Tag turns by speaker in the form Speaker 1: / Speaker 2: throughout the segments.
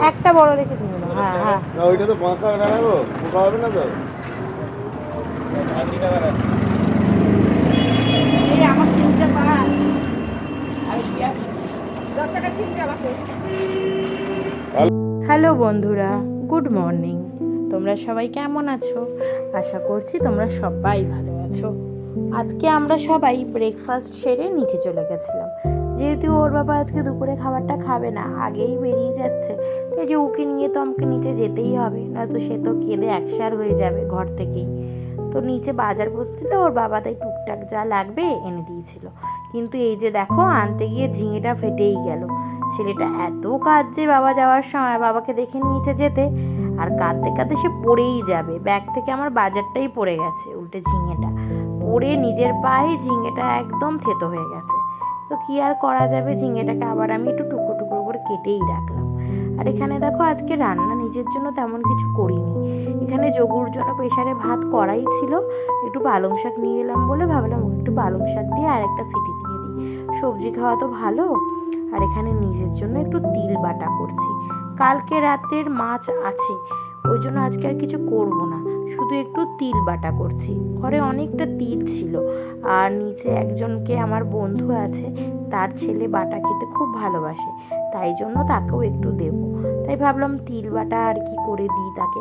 Speaker 1: একটা বড় দেখে নিয়ে নাও হ্যাঁ হ্যাঁ।
Speaker 2: না ওইটা তো পাঁচ টাকা লাগাবো পোকা হবে না তো?
Speaker 1: আমার তিনটে পা। দশ টাকা তিনটে আমাকে? হ্যালো বন্ধুরা গুড মর্নিং। তোমরা সবাই কেমন আছো? আশা করছি তোমরা সবাই ভালো আছো। আজকে আমরা সবাই ব্রেকফাস্ট সেরে নিচে চলে গেছিলাম। যেহেতু ওর বাবা আজকে দুপুরে খাবারটা খাবে না, আগেই বেরিয়ে যাচ্ছে। এই যে ওকে নিয়ে তো আমাকে নিচে যেতেই হবে, নয়তো সে তো কেঁদে একসার হয়ে যাবে ঘর থেকেই। তো নিচে বাজার বসছিল, ওর বাবা তাই টুকটাক যা লাগবে এনে দিয়েছিল। কিন্তু এই যে দেখো, আনতে গিয়ে ঝিঙেটা ফেটেই গেল। ছেলেটা এত কাঁদছে বাবা যাওয়ার সময়, বাবাকে দেখে নিয়েছে যেতে, আর কাঁদতে কাঁদতে সে পড়েই যাবে। ব্যাগ থেকে আমার বাজারটাই পড়ে গেছে, উল্টে ঝিঙেটা। পড়ে নিজের পায়ে ঝিঙেটা একদম থেতো হয়ে গেছে। তো কি আর করা যাবে? ঝিঙেটাকে আবার আমি একটু টুকরো টুকরো করে কেটেই রাখলাম। আর এখানে দেখো আজকে রান্না নিজের জন্য তেমন কিছু করিনি। এখানে যোগুর জন্য প্রেশারে ভাত করাই ছিল। একটু পালং শাক নিয়ে এলাম বলে ভাবলাম একটু পালং শাক দিয়ে আর একটা সিটি দিয়ে দিই। সবজি খাওয়া তো ভালো। আর এখানে নিজের জন্য একটু তিল বাটা করছি। কালকে রাতের মাছ আছে। ওই জন্য আজকে আর কিছু করব না। শুধু একটু তিল বাটা করছি। ঘরে অনেকটা তিল ছিল। আর নিচে একজনকে আমার বন্ধু আছে, তার ছেলে বাটা খেতে খুব ভালোবাসে, তাই জন্য তাকেও একটু দেব। তাই ভাবলাম তিল বাটা আর কি করে দিই তাকে।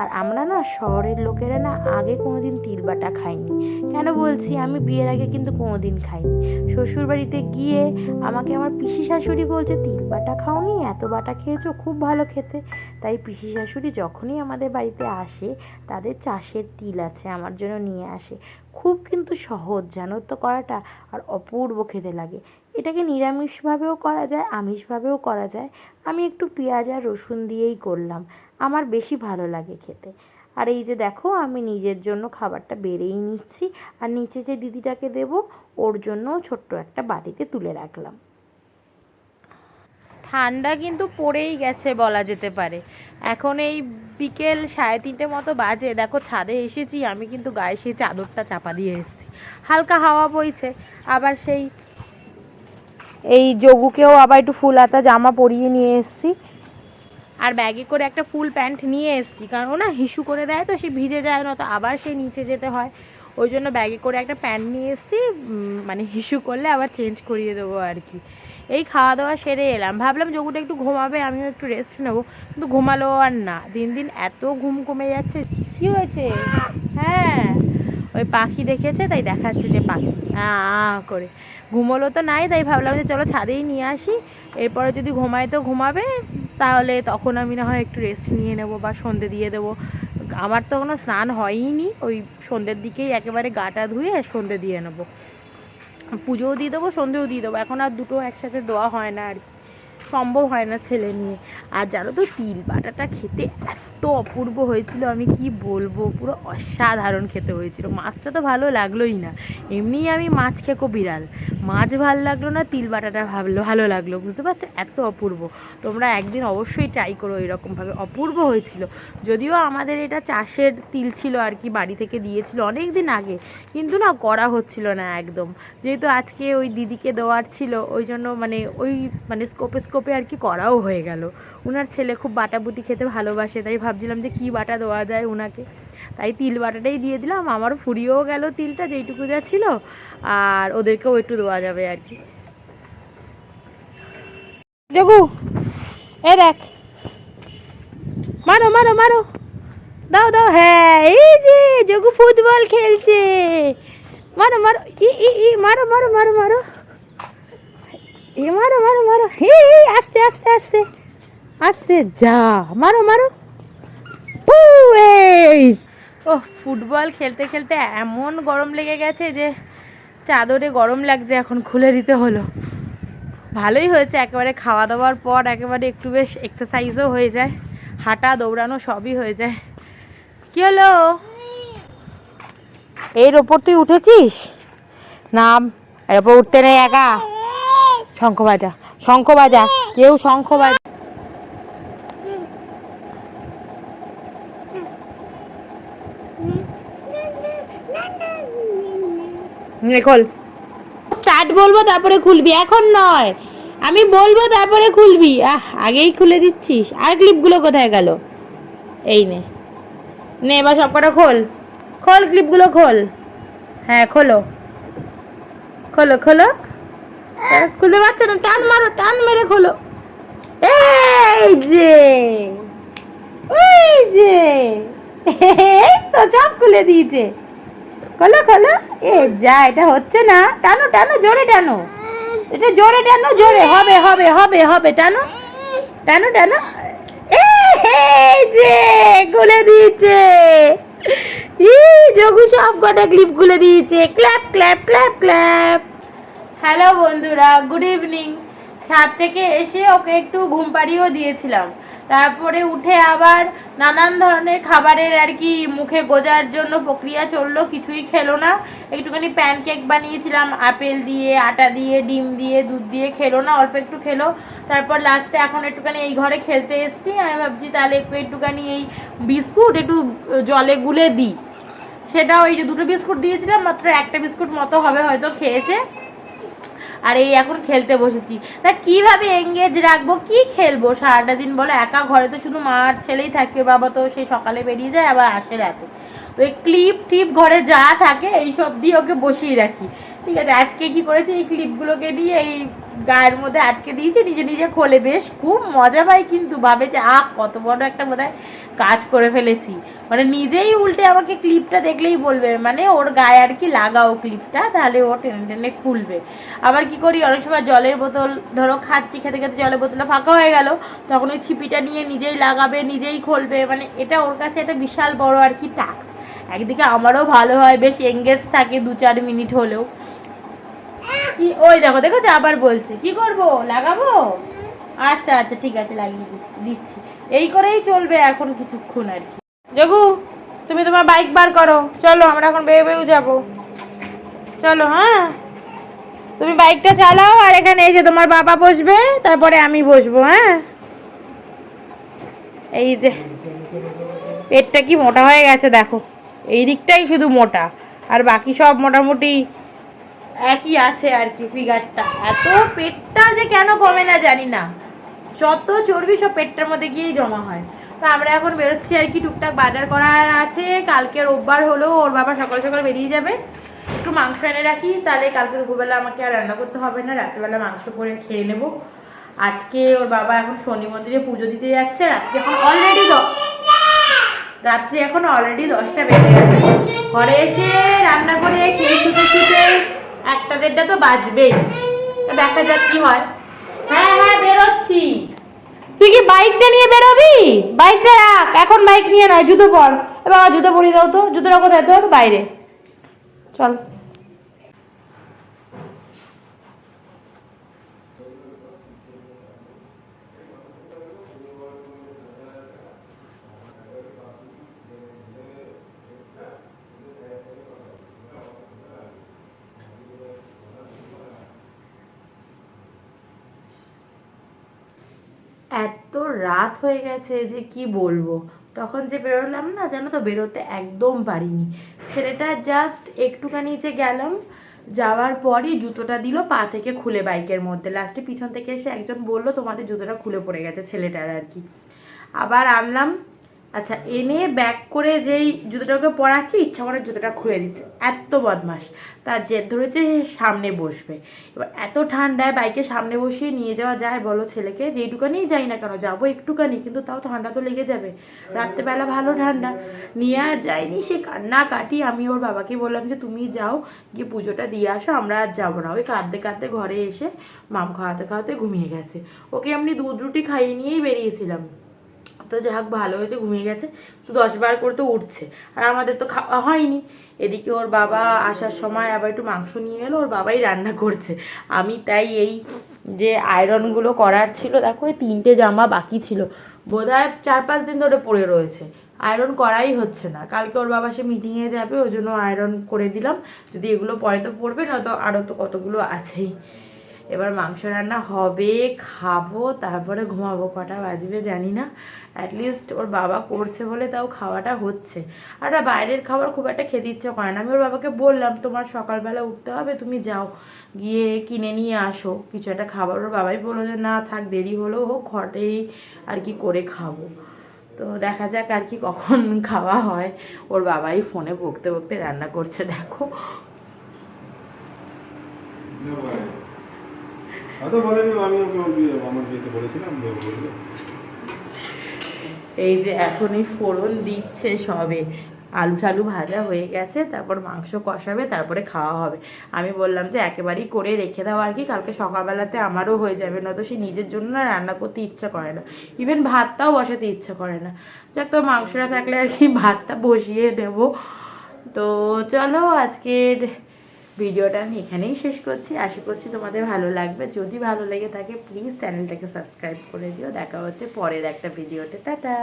Speaker 1: আর আমরা না শহরের লোকেরা না আগে কোনোদিন তিল বাটা খাইনি। কেন বলছি? আমি বিয়ের আগে কিন্তু কোনোদিন খাইনি। শ্বশুরবাড়িতে গিয়ে আমাকে আমার পিসি শাশুড়ি বলছে তিল বাটা খাওনি, এত বাটা খেয়েছো, খুব ভালো খেতে। তাই পিসি শাশুড়ি যখনই আমাদের বাড়িতে আসে, তাদের চাষের তিল আছে আমার জন্য নিয়ে আসে। খুব কিন্তু সহজ, জানো তো করাটা? আর অপূর্ব খেতে লাগে। এটাকে নিরামিষভাবেও করা যায়, আমিষভাবেও করা যায়। আমি একটু পেঁয়াজ আর রসুন দিয়েই করলাম। আমার বেশি ভালো লাগে খেতে। আর এই যে দেখো, আমি নিজের জন্য খাবারটা বেড়েই নিচ্ছি। আর নিচে যে দিদিটাকে দেব, ওর জন্য ছোট্ট একটা বাটিতে তুলে রাখলাম। ঠান্ডা কিন্তু পড়েই গেছে বলা যেতে পারে। এখন এই বিকেল সাড়ে তিনটে মতো বাজে। দেখো, ছাদে এসেছি, আমি কিন্তু গায়ে সেই চাদরটা চাপা দিয়ে এসেছি। হালকা হাওয়া বইছে। আবার সেই এই যোগুকেও আবার একটু ফুল হাতা জামা পরিয়ে নিয়ে এসেছি। আর ব্যাগে করে একটা ফুল প্যান্ট নিয়ে এসেছি, কারণ ও না হিসু করে দেয় তো সে ভিজে যায় না, তো আবার সে নিচে যেতে হয়। ওই জন্য ব্যাগে করে একটা প্যান্ট নিয়ে এসেছি মানে হিসু করলে আবার চেঞ্জ করিয়ে দেবো আর কি। এই খাওয়া দাওয়া সেরে এলাম। ভাবলাম যোগুটা একটু ঘুমাবে, আমিও একটু রেস্ট নেব, কিন্তু ঘুমালো আর না। দিন দিন এত ঘুম কমে যাচ্ছে, কি হয়েছে? হ্যাঁ ওই পাখি দেখেছে তাই দেখাচ্ছে যে পাখি। আ, করে। ঘুমোলো তো নাই, তাই ভাবলাম যে চলো ছাদেই নিয়ে আসি। এরপরে যদি ঘুমায় তো ঘুমাবে, তাহলে তখন আমি না হয় একটু রেস্ট নিয়ে নেব বা সন্ধে দিয়ে দেবো। আমার তো কোনো স্নান হয়ইনি, ওই সন্ধ্যের দিকেই একেবারে গাটা ধুয়ে সন্ধে দিয়ে নেব। পুজোও দিয়ে দেবো, সন্ধেও দিয়ে দেবো। এখন আর দুটো একসাথে দেওয়া হয় না আর কি, সম্ভব হয় না ছেলে নিয়ে। আর জানো তো, তিল বাটাটা খেতে এত অপূর্ব হয়েছিল, আমি কি বলব, পুরো অসাধারণ খেতে হয়েছিল। মাছটা তো ভালো লাগলোই না। এমনিই আমি মাছ খেকো বিড়াল। মাছ ভালো লাগল না, তিল বাটাটা ভাবলো ভালো লাগল, বুঝতে পারছ? এত অপূর্ব। তোমরা একদিন অবশ্যই ট্রাই করো এরকমভাবে। অপূর্ব হয়েছিল। যদিও আমাদের এটা চাষের তিল ছিল আর কি, বাড়ি থেকে দিয়েছিল অনেক দিন আগে, কিন্তু না করা হচ্ছিল না একদম। যেহেতু আজকে ওই দিদিকে দেওয়ার ছিল, ওই জন্য মানে ওই মানে স্কোপে স্কোপে আর কি করাও হয়ে গেল। ওনার ছেলে খুব বাটাবুটি খেতে ভালোবাসে, তাই ভাবছিলাম যে কী বাটা দেওয়া যায় ওনাকে তাই তিল বাটাটাই দিয়ে দিলাম। আমার ফুরিয়েও গেল তিলটা, যেইটুকু যা ছিল, আর ওদেরকেও একটু দেওয়া যাবে আর কি। জগু দেখ। মারো মারো মারো। দাও দাও হ্যাঁ এই যে জগু ফুটবল খেলছে। মারো মারো, ই ই ই, মারো মারো মারো মারো। এ মারো মারো মারো, হে আস্তে আস্তে আস্তে। আস্তে, যা, মারো মারো। এই। ও ফুটবল খেলতে খেলতে এমন গরম লেগে গেছে যে চাদরে গরম লাগছে এখন খুলে দিতে হলো। ভালোই হয়েছে, একেবারে খাওয়া দাওয়ার পর একেবারে একটু বেশ এক্সারসাইজও হয়ে যায়, হাঁটা দৌড়ানো সবই হয়ে যায়। কি হলো? এর ওপর তুই উঠেছিস? নাম এর ওপর উঠতে নেই একা। শঙ্খ বাজা শঙ্খ বাজা, কেউ শঙ্খ বাজা। খোল। স্টার্ট বলব, তারপরে খুলবি। এখন নয়। আমি বলব, তারপরে খুলবি। আহ, আগেই খুলে দিচ্ছিস। আর ক্লিপগুলো কোথায় গেল? এই নে। নে, এবার সব কটা খোল। খোল ক্লিপগুলো খোল। হ্যাঁ খোলো। খোলো খোলো। খুলতে পারছ না? টান মারো, টান মেরে খোলো। এই যে। ওই যে। তো সব খুলে দিয়েছে। খোলো খোলো। এ, যা, এটা হচ্ছে না। টানো টানো, জোরে টানো। এটা জোরে টানো, জোরে। হবে হবে হবে হবে, টানো। টানো টানো। এই যে খুলে দিয়েছে। ই যোগু সব কটা ক্লিপ খুলে দিয়েছে। Clap clap clap clap. Hello বন্ধুরা গুড ইভিনিং ছাদ থেকে এসে ওকে একটু ঘুম পাড়িয়েও দিয়েছিলাম। তারপরে উঠে আবার নানান ধরনের খাবারের আর কি মুখে গোজার জন্য প্রক্রিয়া চলল, কিছুই খেলো না। একটুখানি প্যানকেক বানিয়েছিলাম, আপেল দিয়ে, আটা দিয়ে, ডিম দিয়ে, দুধ দিয়ে, খেলো না, অল্প একটু খেলো। তারপর লাস্টে এখন একটুখানি এই ঘরে খেলতে এসেছি। আমি ভাবছি তাহলে একটু একটুখানি এই বিস্কুট একটু জলে গুলে দিই। সেটা ওই যে দুটো বিস্কুট দিয়েছিলাম, মাত্র একটা বিস্কুট মতো হবে হয়তো খেয়েছে। আর এই এখন খেলতে বসেছি। তা কীভাবে এঙ্গেজ রাখব? কি খেলব? সারাটা দিন বলো, একা ঘরে তো শুধু মা আর ছেলেই থাকে, বাবা তো সে সকালে বেরিয়ে যায়, আবার আসে রাতে। তো এই ক্লিপ টিপ ঘরে যা থাকে, এইসব দিয়ে ওকে বসিয়ে রাখি। ঠিক আছে, আজকে কি করেছি? এই ক্লিপগুলোকে নিয়ে এই গায়ের মধ্যে আটকে দিয়েছি, নিজে নিজে খোলে। বেশ, খুব মজা পাই কিন্তু, ভাবে যে, আহ, কত বড় একটা বোধহয় কাজ করে ফেলেছি। মানে নিজেই উল্টে আমাকে ক্লিপটা দেখলেই বলবে মানে ওর গায়ে আর কি লাগাও ক্লিপটা তাহলে ও টেনে টেনে খুলবে। আবার কি করি, অনেক সময় জলের বোতল, ধরো খাচ্ছি, খেতে খেতে জলের বোতলটা ফাঁকা হয়ে গেল, তখন ওই ছিপিটা নিয়ে নিজেই লাগাবে, নিজেই খুলবে মানে এটা ওর কাছে একটা বিশাল বড় আর কি টাস্ক একদিকে আমারও ভালো হয়, বেশ এঙ্গেজ থাকে দু চার মিনিট হলেও। কি? ওই দেখো দেখো আবার বলছে, কি করব? লাগাবো? আচ্ছা আচ্ছা ঠিক আছে, লাগিয়ে দিচ্ছি এই করেই চলবে এখন কিছুক্ষণ আর কি। জগু তুমি তোমার বাইক বার করো। চলো, আমরা এখন বেয়ে বেউ যাব। চলো হ্যাঁ? তুমি বাইকটা চালাও, আর এখানে এই যে তোমার বাবা বসবে, তারপরে আমি বসবো হ্যাঁ? এই যে, পেটটা কি মোটা হয়ে গেছে, দেখো। এই দিকটাই শুধু মোটা, আর বাকি সব মোটামুটি একই আছে আর কি, ফিগারটা। এত পেটটা যে কেন কমে না জানি না। যত চর্বি সব পেটটার মধ্যে গিয়েই জমা হয়। তো আমরা এখন বেরোচ্ছি আর কি টুকটাক বাজার করার আছে। কালকে রোববার হলো, ওর বাবা সকাল সকাল বেরিয়ে যাবে। একটু মাংস এনে রাখি, তাহলে কালকে দুপুরবেলা আমাকে আর রান্না করতে হবে না, রাত্রেবেলা মাংস করে খেয়ে নেব। আজকে ওর বাবা এখন শনি মন্দিরে পুজো দিতে যাচ্ছে, রাত্রে এখন অলরেডি রাত্রি এখন অলরেডি দশটা বেজে গেছে। ঘরে এসে রান্না করে খেয়ে শুতে শুতে একটা দেড়টা তো বাজবেই। দেখা যাক কি হয়। হ্যাঁ হ্যাঁ বেরোচ্ছি। তুই কি বাইকটা নিয়ে বেরোবি? বাইকটা রাখ, এখন বাইক নিয়ে নয়, জুতো পর। বাবা, জুতো পরিয়ে দাও তো, জুতোটা কোথায়? তোর বাইরে। চল। এত রাত হয়ে গেছে যে কি বলব? তখন যে বেরোলাম না, জানো তো, বেরোতে একদম পারিনি। ছেলেটা জাস্ট একটুখানি যে গেলাম, যাওয়ার পরই জুতোটা দিল, পা থেকে খুলে বাইকের মধ্যে। লাস্টে পিছন থেকে এসে একজন বলল, তোমাদের জুতোটা খুলে পড়ে গেছে ছেলেটার আর কি। আবার আনলাম আচ্ছা এনে ব্যাক করে যেই জুতোটাকে পরাচ্ছি, ইচ্ছা করে জুতোটা খুলে দিচ্ছে। এত বদমাস তার জেদ ধরেছে সে সামনে বসবে। এবার এত ঠান্ডায় বাইকে সামনে বসিয়ে নিয়ে যাওয়া যায় বলো ছেলেকে, যেইটুকানি যাই না কেন, যাব একটুখানি, কিন্তু তাও ঠান্ডা তো লেগে যাবে। রাত্রেবেলা ভালো ঠান্ডা। নিয়ে আর যাইনি সে কান্না কাটি। আমি ওর বাবাকে বললাম যে, তুমি যাও, গিয়ে পুজোটা দিয়ে আসো, আমরা আর যাব না। ওই কাঁদতে কাঁদতে ঘরে এসে মাম খাওয়াতে খাওয়াতে ঘুমিয়ে গেছে। ওকে আমি দুধ রুটি খাইয়ে নিয়েই বেরিয়েছিলাম। তো যাই হোক, ভালো হয়েছে, ঘুমিয়ে গেছে। তো দশ বার করে তো উঠছে। আর আমাদের তো খাওয়া হয়নি। এদিকে ওর বাবা আসার সময় আবার একটু মাংস নিয়ে এলো, ওর বাবাই রান্না করছে। আমি তাই এই যে আয়রনগুলো করার ছিল, দেখো, এই তিনটে জামা বাকি ছিল। বোধহয় চার পাঁচ দিন ধরে পড়ে রয়েছে। আয়রন করাই হচ্ছে না। কালকে ওর বাবা সে মিটিংয়ে যাবে, ওই জন্য আয়রন করে দিলাম। যদি এগুলো পরে তো পড়বে না তো আরও তো কতগুলো আছেই। এবার মাংস রান্না হবে, খাব, তারপরে ঘুমাবো। কটা বাজবে জানি না। অ্যাটলিস্ট ওর বাবা করছে বলে তাও খাওয়াটা হচ্ছে। আর বাইরের খাবার খুব একটা খেতে ইচ্ছে করে না। আমি ওর বাবাকে বললাম, তোমার সকালবেলা উঠতে হবে, তুমি যাও। গিয়ে কিনে নিয়ে আসো। কিছু একটা খাবার। ওর বাবাই বলল যে, না থাক, দেরি হলেও হোক ঘটেই আর কি করে খাব? তো দেখা যাক আর কি কখন খাওয়া হয়। ওর বাবাই ফোনে বকতে বকতে রান্না করছে, দেখো। এই যে এখনই ফোড়ন দিচ্ছে সবে। আলু টালু ভাজা হয়ে গেছে, তারপর মাংস কষাবে, তারপরে খাওয়া হবে। আমি বললাম যে একেবারেই করে রেখে দাও আর কি, কালকে সকালবেলাতে আমারও হয়ে যাবে, নয়তো সে নিজের জন্য না রান্না করতে ইচ্ছা করে না। ইভেন ভাতটাও বসাতে ইচ্ছা করে না। যাক তো, মাংসটা থাকলে আর কি ভাতটা বসিয়ে দেবো। তো চলো আজকের ভিডিওটা আমি এখানেই শেষ করছি। আশা করছি তোমাদের ভালো লাগবে। যদি ভালো লেগে থাকে প্লিজ চ্যানেলটাকে সাবস্ক্রাইব করে দিও। দেখা হচ্ছে পরের একটা ভিডিওতে। টাটা!